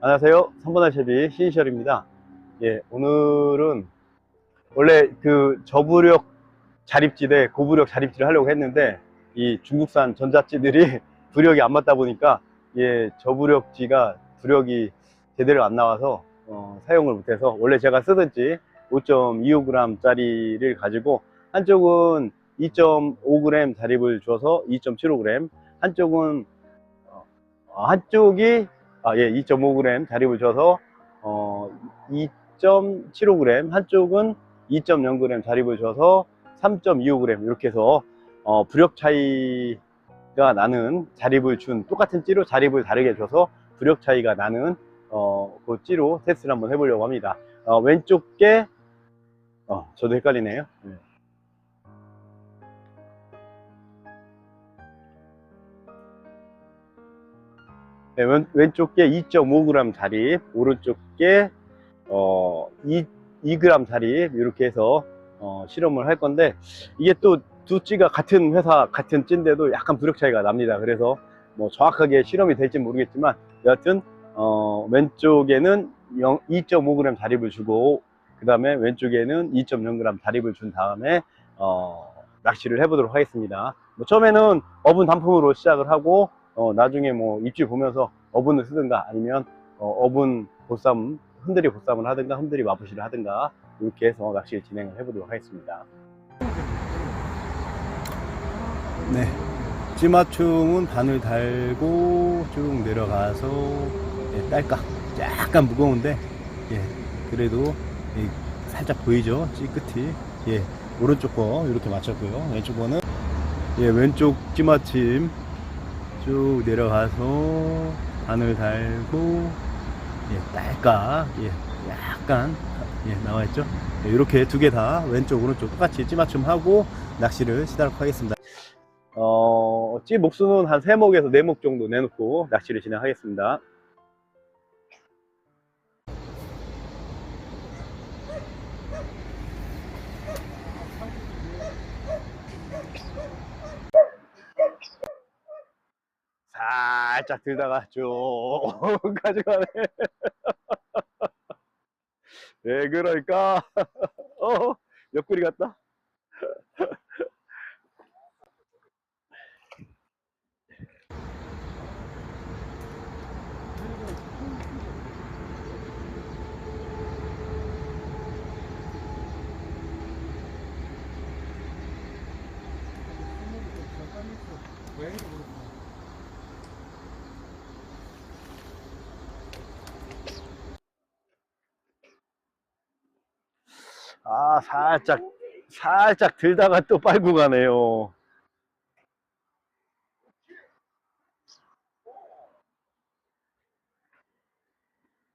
안녕하세요. 3번의 셰비 신시열입니다. 예, 오늘은 원래 그 저부력 자립지대, 고부력 자립지를 하려고 했는데 이 중국산 전자찌들이 부력이 안 맞다 보니까 예, 저부력지가 부력이 제대로 안 나와서 어, 사용을 못해서 원래 제가 쓰던 지 5.25g 짜리를 가지고 한쪽은 2.5g 자립을 줘서 2.75g 한쪽은 어, 한쪽이 아, 예, 2.5g 자립을 줘서 어, 2.75g 한쪽은 2.0g 자립을 줘서 3.25g 이렇게 해서 어, 부력 차이가 나는 자립을 준 똑같은 찌로 자립을 다르게 줘서 부력 차이가 나는 어, 그 찌로 테스트를 한번 해보려고 합니다. 어, 왼쪽 게 어, 저도 헷갈리네요. 네. 네, 왼, 왼쪽 게 2.5g 자립, 오른쪽 게 어, 2, 2g 자립 이렇게 해서 어, 실험을 할 건데 이게 또 두 찌가 같은 회사 같은 찌인데도 약간 부력 차이가 납니다. 그래서 뭐 정확하게 실험이 될지 모르겠지만 여하튼 어, 왼쪽에는 2.5g 자립을 주고 그 다음에 왼쪽에는 2.0g 자립을 준 다음에 어, 낚시를 해보도록 하겠습니다. 뭐 처음에는 어분 단품으로 시작을 하고 어, 나중에 뭐 입질 보면서 어분을 쓰든가 아니면 어, 분 보쌈 흔들이 보쌈을 하든가 흔들이 마부시를 하든가 이렇게 해서 낚시를 진행을 해보도록 하겠습니다. 네, 찌맞춤은 바늘 달고 쭉 내려가서 예, 딸깍 약간 무거운데 예, 그래도 예, 살짝 보이죠? 찌 끝이 예, 오른쪽 거 이렇게 맞췄고요. 왼쪽 거는 예, 왼쪽 찌맞춤 쭉 내려가서 바늘 달고 예, 딸깍 예, 약간 예, 나와 있죠. 예, 이렇게 두 개 다 왼쪽 오른쪽 똑같이 찌맞춤 하고 낚시를 시도하도록 하겠습니다. 어, 찌 목수는 한 세목에서 네 목 정도 내놓고 낚시를 진행하겠습니다. 살짝 들다가 쭉 가져가네. 왜 그럴까? 어, 옆구리 같다. 아, 살짝, 살짝 들다가 또 빨고 가네요.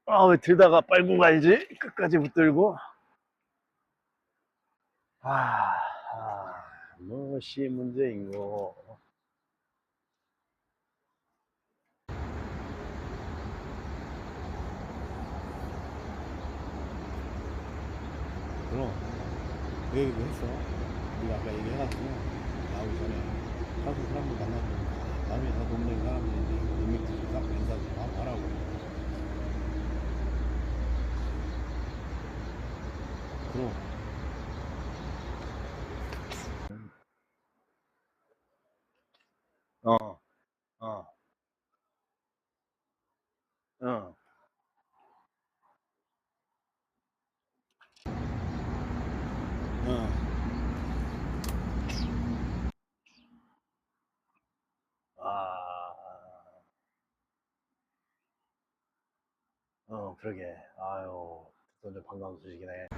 아, 왜 들다가 빨고 가야지? 끝까지 붙들고. 아, 아 무엇이 문제인고. 그럼 그 얘기도 했어. 우리가 아까 얘기해가지고 나오기 전에 가수 사람들 만나면 남의 다 동네 사람들인데 인맥도 싹 인사도 다 하라고. 그럼. 어, 어, 어. 어. 아, 어, 그러게. 아유, 완전 반가운 소식이네.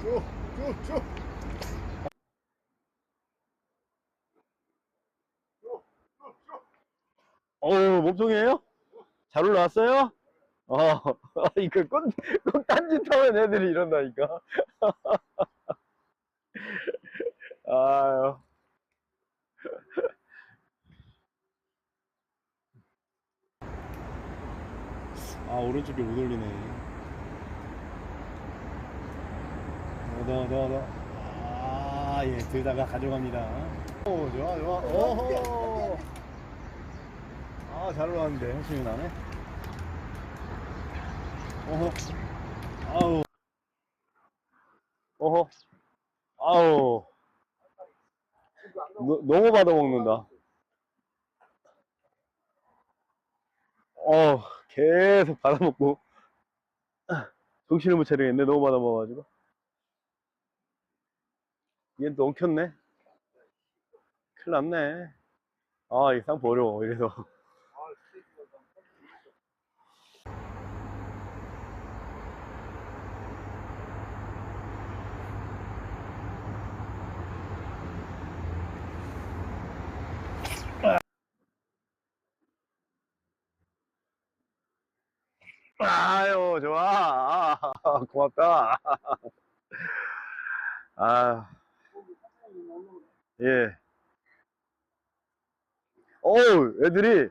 쭉, 쭉, 쭉. 어우, 몸통이에요? 잘 올라왔어요? 어, 이거 꼭, 꼭 딴짓 하면 애들이 이런다니까. 아유. 아, 오른쪽에 못 올리네. 어, 너, 너, 너. 아. 아, 예, 들다가 가져갑니다. 오, 좋아, 좋아. 오호. 아, 잘 올라왔는데, 형심이 나네. 오호. 아우. 오호. 아우. 너, 너무 받아먹는다. 어, 계속 받아먹고. 정신을 못 차리겠네, 너무 받아먹어가지고. 얘는 또 엉켰네. 큰일 났네. 아, 이 쌍포 어려워, 이래서. 아유, 좋아. 아, 고맙다. 아, 예. 어우, 애들이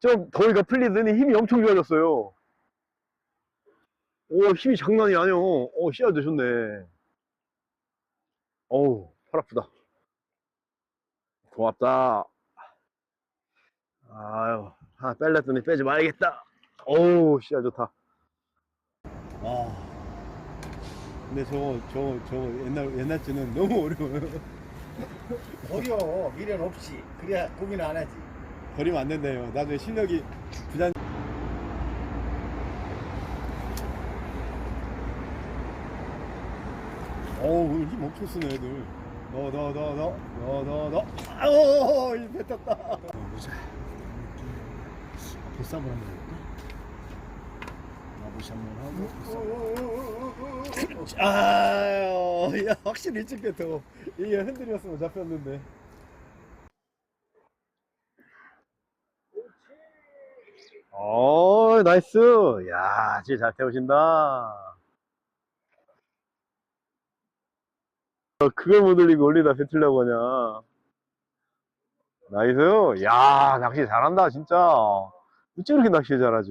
좀 더위가 풀리더니 힘이 엄청 좋아졌어요. 오, 힘이 장난이 아니오. 오, 씨앗 드셨네. 어우, 팔 아프다. 고맙다. 아유, 하나 빼려더니 빼지 말겠다. 어우, 씨앗 좋다. 아. 근데 저거, 저거, 저거 옛날, 옛날 찌는 너무 어려워요. 어려워 미련 없이 그래야 고민 안 하지 버리면 안 된대요. 나중에 실력이 부단. 어우, 오늘 힘 엄청 쓰네, 애들. 너, 너, 너, 너, 너, 너, 너. 아우, 이 뱉었다. 보자. 보쌈 한번 나보시 한번 하고. 아유, 야, 확실히 일찍 뱉어. 이게 흔들렸으면 잡혔는데. 어, 나이스. 야, 진짜 잘 태우신다. 어, 그걸 못 올리고 올리다 뱉으려고 하냐. 나이스. 야, 낚시 잘한다, 진짜. 어째 이렇게 낚시 잘하지?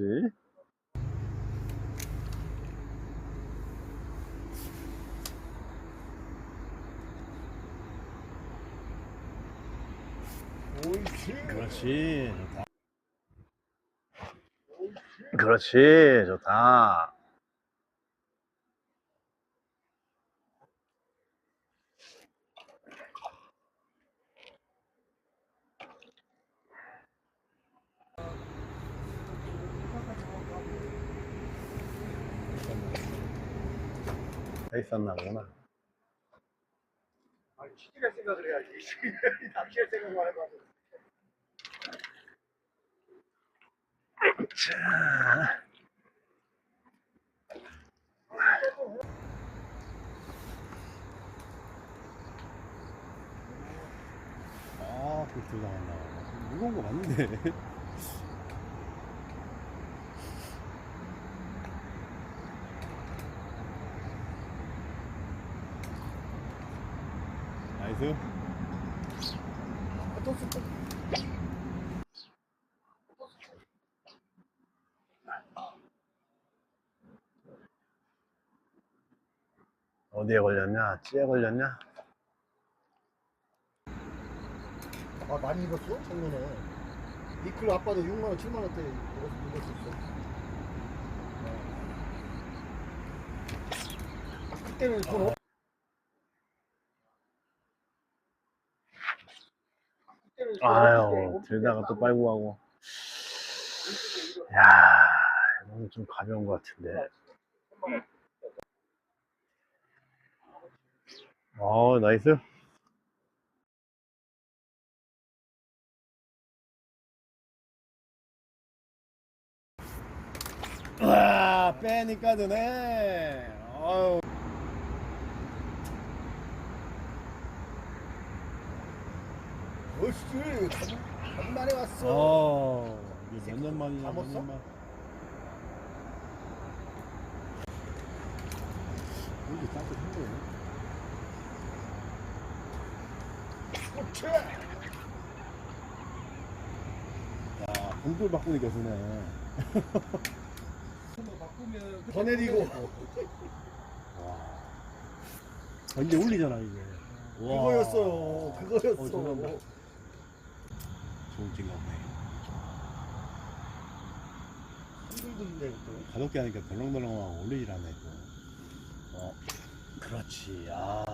옳지 그렇지, 좋다. 그렇지, 좋다. 돼 있었나 보구나. 아니 취직할 생각을 해야지 낚시할 생각만 해봐 자. 아, 그거 나간다. 무거운 거 맞는데. 나이스. 어디에 걸렸냐? 찌에 걸렸냐? 아 많이 입었어? 작년에 미클 아빠도 6만원 7만원대 입었었어 아, 그때는 돈 없... 돈 아유, 들다가 또 빨고 가고. 야, 이건 좀 가벼운 것 같은데. 어, 나이스. 와, 빼니까 드네. 어우. 어씨 간만에 왔어 어, 이게 몇 년 만이냐, 다몇 먹었어? 년 만. 이게 따뜻한데. 그렇 야, 공돌 바꾸니까 드네. 더 내리고 와. 아, 이제 올리잖아, 이게. 그거였어요. 그거였어. 어, 죄송합니다. 좋은. 힘들던데 또. 가볍게 하니까 덜렁덜렁하고 올리질 않네 또. 어, 그렇지. 아,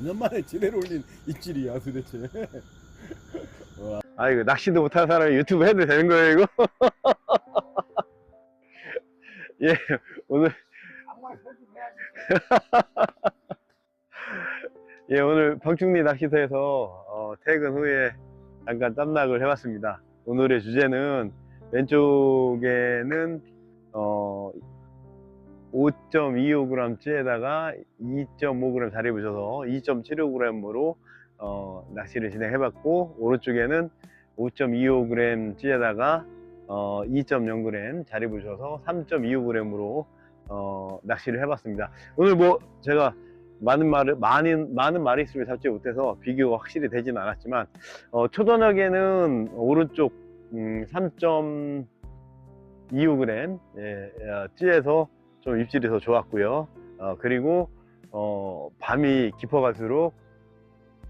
몇 년 만에 지뢰를 올린 입질이야 도대체. 아 이거 낚시도 못하는 사람이 유튜브 해도 되는 거예요 이거? 예, 오늘. 예 오늘 방충리 낚시터에서 어, 퇴근 후에 잠깐 짬낚을 해봤습니다. 오늘의 주제는 왼쪽에는 어, 5.25g째에다가 2.5g 자리 붙여서 2.75g으로 어, 낚시를 진행해봤고 오른쪽에는 5.25g째에다가 어, 2.0g 자리 붙여서 3.25g으로 어, 낚시를 해봤습니다. 오늘 뭐 제가 많은 말을 많은 많은 마리수를 잡지 못해서 비교가 확실히 되진 않았지만 어, 초저녁에는 오른쪽 음, 3.25g 예, 어, 찌에서 좀 입질이 더 좋았고요. 어, 그리고 어, 밤이 깊어갈수록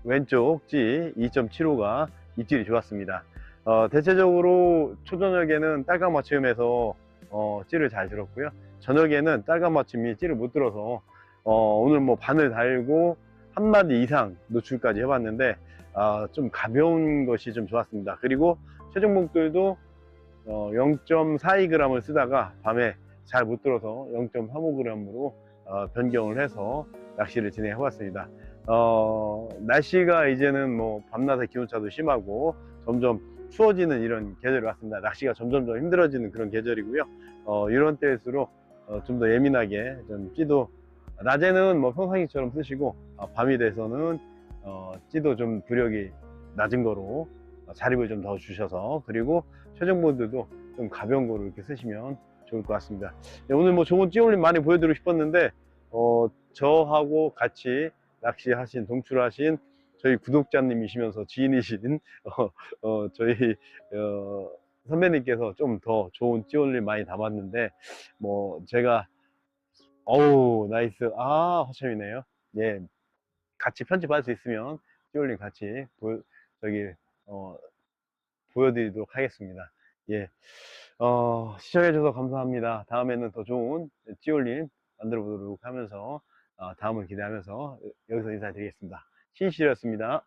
왼쪽 찌 2.75가 입질이 좋았습니다. 어, 대체적으로 초저녁에는 딸감 맞춤에서 어, 찌를 잘 들었고요. 저녁에는 딸감 맞춤이 찌를 못 들어서 어, 오늘 뭐 바늘 달고 한 마디 이상 노출까지 해봤는데 아, 좀 가벼운 것이 좀 좋았습니다. 그리고 최종목들도 어, 0.42g을 쓰다가 밤에 잘 못 들어서 0.35g으로 어, 변경을 해서 낚시를 진행해 봤습니다. 어, 날씨가 이제는 뭐 밤낮의 기온차도 심하고 점점 추워지는 이런 계절이 왔습니다. 낚시가 점점점 힘들어지는 그런 계절이고요. 어, 이런 때일수록 어, 좀 더 예민하게 좀 찌도 낮에는 뭐 평상시처럼 쓰시고 어, 밤이 돼서는 어, 찌도 좀 부력이 낮은 거로 어, 자립을 좀 더 주셔서 그리고 최종본들도 좀 가벼운 거로 이렇게 쓰시면 좋을 것 같습니다. 네, 오늘 뭐 좋은 찌올림 많이 보여드리고 싶었는데 어, 저하고 같이 낚시하신 동출하신 저희 구독자님이시면서 지인이신 어, 어, 저희 어, 선배님께서 좀 더 좋은 찌올림 많이 담았는데 뭐 제가 어우 나이스. 아 허참이네요. 예. 같이 편집할 수 있으면 찌올림 같이 보 저기 어 보여드리도록 하겠습니다. 예. 어, 시청해주셔서 감사합니다. 다음에는 더 좋은 찌올림 만들어 보도록 하면서 어, 다음을 기대하면서 여기서 인사드리겠습니다. 신실이었습니다